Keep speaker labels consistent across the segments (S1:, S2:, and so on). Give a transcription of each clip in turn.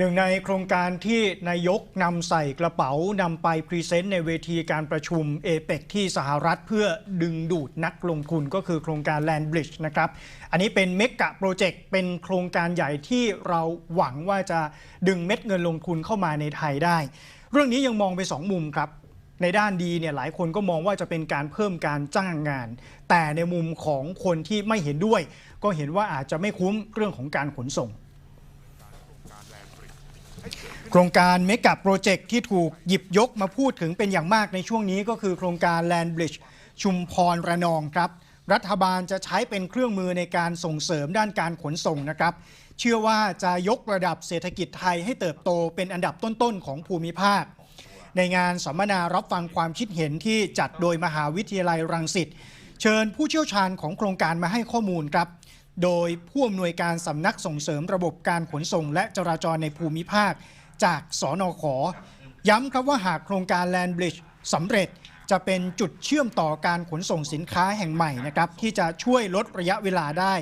S1: หนึ่งในโครงการที่นายกนำใส่กระเป๋านำไปพรีเซนต์ในเวทีการประชุมเอเปกที่สหรัฐเพื่อดึงดูดนักลงทุนก็คือโครงการ Land Bridge นะครับ อันนี้เป็นเมกะโปรเจกต์เป็นโครงการใหญ่ที่เราหวังว่าจะดึงเม็ดเงินลงทุนเข้ามาในไทยได้ เรื่องนี้ยังมองไปสองมุมครับ ในด้านดีเนี่ยหลายคนก็มองว่าจะเป็นการเพิ่มการจ้างงาน แต่ในมุมของคนที่ไม่เห็นด้วย ก็เห็นว่าอาจจะไม่คุ้มเรื่องของการขนส่ง โครงการเมกะโปรเจกต์ที่ถูกหยิบยกมาพูดถึงเป็นอย่างมากในช่วงนี้ก็คือโครงการ Land Bridge ชุมพรระนองครับ รัฐบาลจะใช้เป็นเครื่องมือในการส่งเสริมด้านการขนส่งนะครับ เชื่อว่าจะยกระดับเศรษฐกิจไทยให้เติบโตเป็นอันดับต้นๆของภูมิภาค ในงานสัมมนารับฟังความคิดเห็นที่จัดโดยมหาวิทยาลัยรังสิตเชิญผู้เชี่ยวชาญของโครงการมาให้ข้อมูลครับ โดยผู้อำนวยการสำนักส่งเสริมระบบการขนส่ง และจราจรในภูมิภาค จากสอนอขอ ย้ำครับว่าหากโครงการ Land Bridge สำเร็จจะเป็นจุดเชื่อมต่อการขนส่งสินค้าแห่งใหม่นะครับที่จะช่วยลดระยะเวลาได้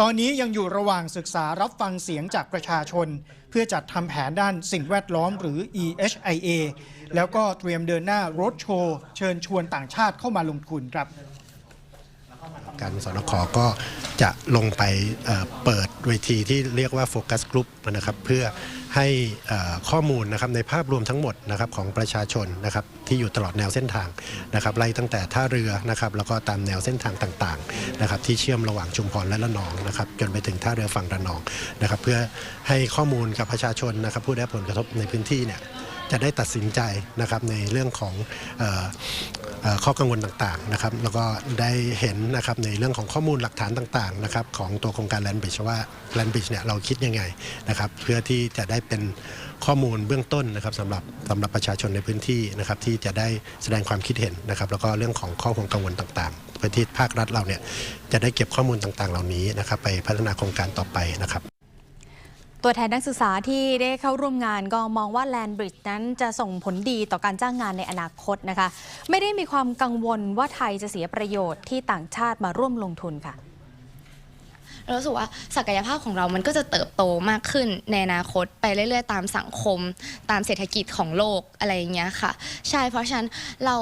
S1: ตอนนี้ยังอยู่ระหว่างศึกษารับฟังเสียงจากประชาชน เพื่อจัดทำแผนด้านสิ่งแวดล้อมหรือ EHIA แล้วก็เตรียมเดินหน้ารถโชว์เชิญชวนต่างชาติเข้ามาลงทุนครับ
S2: การสนคก็จะลงไปเปิดเวทีที่เรียกว่าโฟกัสกลุ่มนะครับเพื่อให้ข้อมูลนะครับในภาพรวมทั้งหมดนะครับของประชาชนนะครับที่อยู่ตลอดแนวเส้นทางนะครับไล่ตั้งแต่ท่าเรือนะครับแล้วก็ตามแนวเส้นทางต่างๆนะครับที่เชื่อมระหว่างชุมพรและระนองนะครับจนไปถึงท่าเรือฝั่งระนองนะครับเพื่อให้ข้อมูลกับประชาชนนะครับผู้ได้รับผลกระทบในพื้นที่เนี่ยจะได้ตัดสินใจนะครับในเรื่องของอ ข้อกังวลต่างๆนะครับแล้วก็ได้เห็นนะครับในเรื่องของข้อมูลหลักฐานต่างๆนะครับของตัวโครงการแลนบริดจ์ว่าแลนบริดจ์เนี่ยเราคิดยังไงนะครับเพื่อที่จะได้เป็นข้อมูลเบื้องต้นนะครับสำหรับสำหรับประชาชนในพื้นที่นะครับที่จะได้แสดงความคิดเห็นนะครับแล้วก็เรื่องของข้อควรกังวลต่างๆเพื่อที่ภาครัฐเราเนี่ยจะได้เก็บข้อมูลต่างๆ เหล่านี้นะครับไปพัฒนาโครงการต่อไปนะครับ
S3: ตัวแทนนักศึกษาที่ได้เข้าร่วมงานก็มองว่า Land Bridge นั้นจะส่งผลดีต่อการจ้างงานในอนาคตนะคะ ไม่ได้มีความกังวลว่าไทยจะเสียประโยชน์ที่ต่างชาติมาร่วมลงทุนค่ะ
S4: เรารู้สึกว่าศักยภาพของเรามันก็จะเติบโตมากขึ้นในอนาคตไปเรื่อยๆ ตามสังคม ตามเศรษฐกิจของโลกอะไรอย่างเงี้ยค่ะ ใช่เพราะฉะนั้นเรา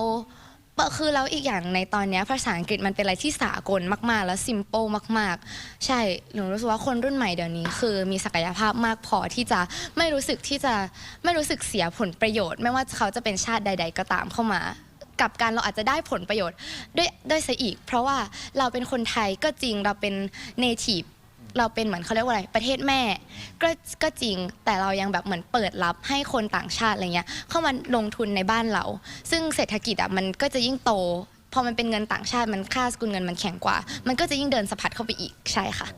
S4: คือแล้วอีกอย่างในตอนเนี้ยภาษาอังกฤษมันเป็นอะไรที่สากลมาก ๆ แล้วซิม p ป e มาก ๆ ใช่หนูรู้สึกว่าคนรุ่นใหม่เดี๋ยวนี้ คือมีศักยภาพมากพอที่จะไม่รู้สึกที่จะไม่รู้สึกเสียผลประโยชน์ ไม่ว่าเขาจะเป็นชาติใด ๆ ก็ตามเข้ามากับการเราอาจจะได้ผลประโยชน์ด้วยด้วยซะอีก เพราะว่าเราเป็นคนไทยก็จริงเราเป็น native เราเป็นเหมือนเขาเรียกว่าอะไรประเทศแม่ก็ก็จริงแต่เรายังแบบเหมือนเปิดรับให้คนต่างชาติอะไรเงี้ยเข้ามาลงทุนในบ้านเรา ซึ่งเศรษฐกิจอะมันก็จะยิ่งโต พอมันเป็นเงินต่างชาติมันค่าสกุลเงินมันแข็งกว่า มันก็จะยิ่งเดินสะพัดเข้าไปอีกใช่ค่ะ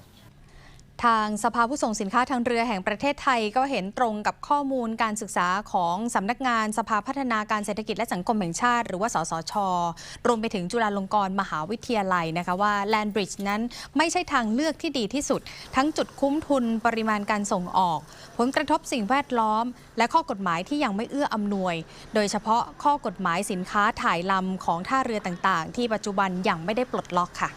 S3: ทางสภาผู้ส่งสินค้าทางเรือแห่งประเทศไทยก็เห็นตรงกับข้อมูลการศึกษาของสำนักงานสภาพัฒนาการเศรษฐกิจและสังคมแห่งชาติ หรือว่าสสช รวมไปถึงจุฬาลงกรณ์มหาวิทยาลัยนะคะว่า Land Bridge นั้นไม่ใช่ทางเลือกที่ดีที่สุด ทั้งจุดคุ้มทุนปริมาณการส่งออก ผลกระทบสิ่งแวดล้อม และข้อกฎหมายที่ยังไม่เอื้ออำนวย โดยเฉพาะข้อกฎหมายสินค้าถ่ายลำของท่าเรือต่างๆ ที่ปัจจุบันยังไม่ได้ปลดล็อกค่ะ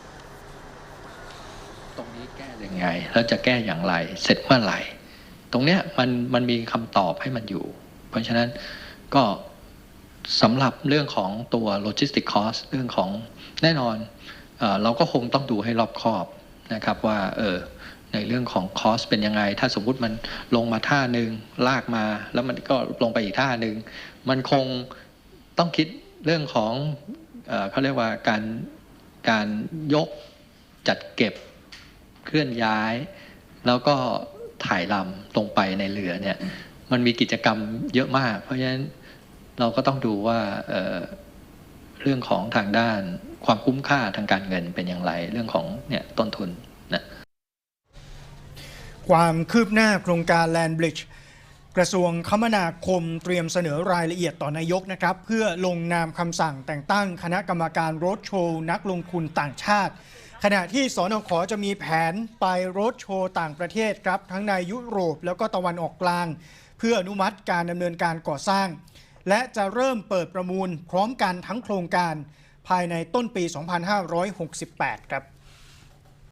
S5: ตรงนี้แก้ยังไง แล้วจะแก้อย่างไร เสร็จเมื่อไหร่ ตรงเนี้ยมันมันมีคำตอบให้มันอยู่ เพราะฉะนั้นก็สำหรับเรื่องของตัว logistic cost เรื่องของแน่นอนเอเราก็คงต้องดูให้รอบคอบนะครับว่าเออในเรื่องของ cost เป็นยังไง ถ้าสมมุติมันลงมาท่าหนึ่งลากมา แล้วมันก็ลงไปอีกท่าหนึ่งมันคงต้องคิดเรื่องของเอเขาเรียกว่าการการยกจัดเก็บ เคลื่อนย้าย แล้วก็ถ่ายลำลงไปในเรือเนี่ย มันมีกิจกรรมเยอะมาก เพราะฉะนั้นเราก็ต้องดูว่าเเรื่องของทางด้านความคุ้มค่าทางการเงินเป็นอย่างไร เรื่องของเนี่ยต้นทุนนะ
S1: ความคืบหน้าโครงการ Land Bridge กระทรวงคมนาคมเตรียมเสนอรายละเอียดต่อนายกนะครับ เพื่อลงนามคำสั่งแต่งตั้งคณะกรรมการรถโชว์นักลงทุนต่างชาติ ขณะที่สนขจะมีแผนไปรถโชว์ต่างประเทศครับ ทั้งในยุโรปแล้วก็ตะวันออกกลาง เพื่ออนุมัติการดำเนินการก่อสร้าง และจะเริ่มเปิดประมูลพร้อมกันทั้งโครงการภายในต้นปี 2568 ครับ